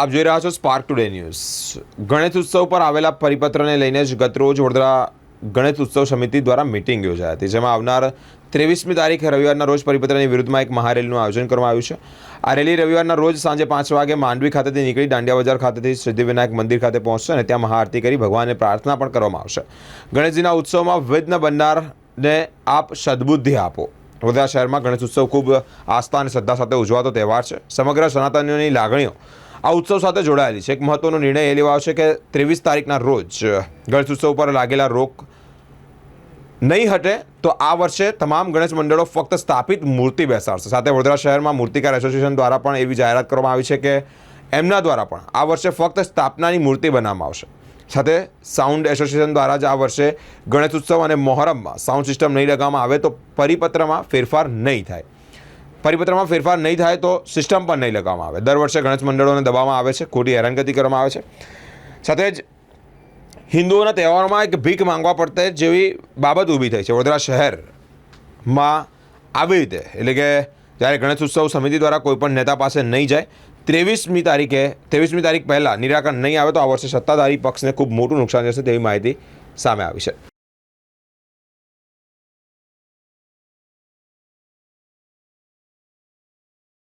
આપ જોઈ રહ્યા છો સ્પાર્ક ટુડે ન્યૂઝ ગણેશ ઉત્સવ પર આવેલા પરિપત્રને લઈને જ ગતરોજ વડોદરા ગણેશ ઉત્સવ સમિતિ દ્વારા મિટિંગ યોજાઈ હતી, જેમાં આવનાર ત્રેવીસમી તારીખે રવિવારના રોજ પરિપત્રની વિરુદ્ધમાં એક મહારેલીનું આયોજન કરવામાં આવ્યું છે. આ રેલી રવિવારના રોજ સાંજે પાંચ વાગે માંડવી ખાતેથી નીકળી દાંડિયા બજાર ખાતેથી સિદ્ધિવિનાયક મંદિર ખાતે પહોંચશે અને ત્યાં મહાઆરતી કરી ભગવાનને પ્રાર્થના પણ કરવામાં આવશે. ગણેશજીના ઉત્સવમાં વિઘ્ન બનનારને આપ સદબુદ્ધિ આપો. વડોદરા શહેરમાં ગણેશ ઉત્સવ ખૂબ આસ્થા અને શ્રદ્ધા સાથે ઉજવાતો તહેવાર છે. સમગ્ર સનાતનીઓની લાગણીઓ આ ઉત્સવ સાથે જોડાયેલી છે. એક મહત્વનો નિર્ણય એ લેવાયો છે કે ત્રેવીસ તારીખના રોજ ગણેશ ઉત્સવ ઉપર લાગેલા રોક નહીં હટે તો આ વર્ષે તમામ ગણેશ મંડળો ફક્ત સ્થાપિત મૂર્તિ બેસાડશે. સાથે વડોદરા શહેરમાં મૂર્તિકાર એસોસિએશન દ્વારા પણ એવી જાહેરાત કરવામાં આવી છે કે એમના દ્વારા પણ આ વર્ષે ફક્ત સ્થાપનાની મૂર્તિ બનાવવામાં આવશે. સાથે સાઉન્ડ એસોસિએશન દ્વારા જ આ વર્ષે ગણેશ ઉત્સવ અને મોહરમમાં સાઉન્ડ સિસ્ટમ નહીં લગાવવામાં આવે તો પરિપત્રમાં ફેરફાર નહીં થાય. પરિપત્રમાં ફેરફાર નહીં થાય તો સિસ્ટમ પણ નહીં લગાવવામાં આવે. દર વર્ષે ગણેશ મંડળોને દબાવવામાં આવે છે, ખોટી હેરાનગતિ કરવામાં આવે છે. સાથે જ હિન્દુઓના તહેવારોમાં એક ભીખ માંગવા પડતે જેવી બાબત ઊભી થઈ છે. વડોદરા શહેરમાં આવી રીતે, એટલે કે જ્યારે ગણેશ ઉત્સવ સમિતિ દ્વારા કોઈ પણ નેતા પાસે નહીં જાય, ત્રેવીસમી તારીખે, ત્રેવીસમી તારીખ પહેલાં નિરાકરણ નહીં આવે તો આ વર્ષે સત્તાધારી પક્ષને ખૂબ મોટું નુકસાન જશે તેવી માહિતી સામે આવી છે.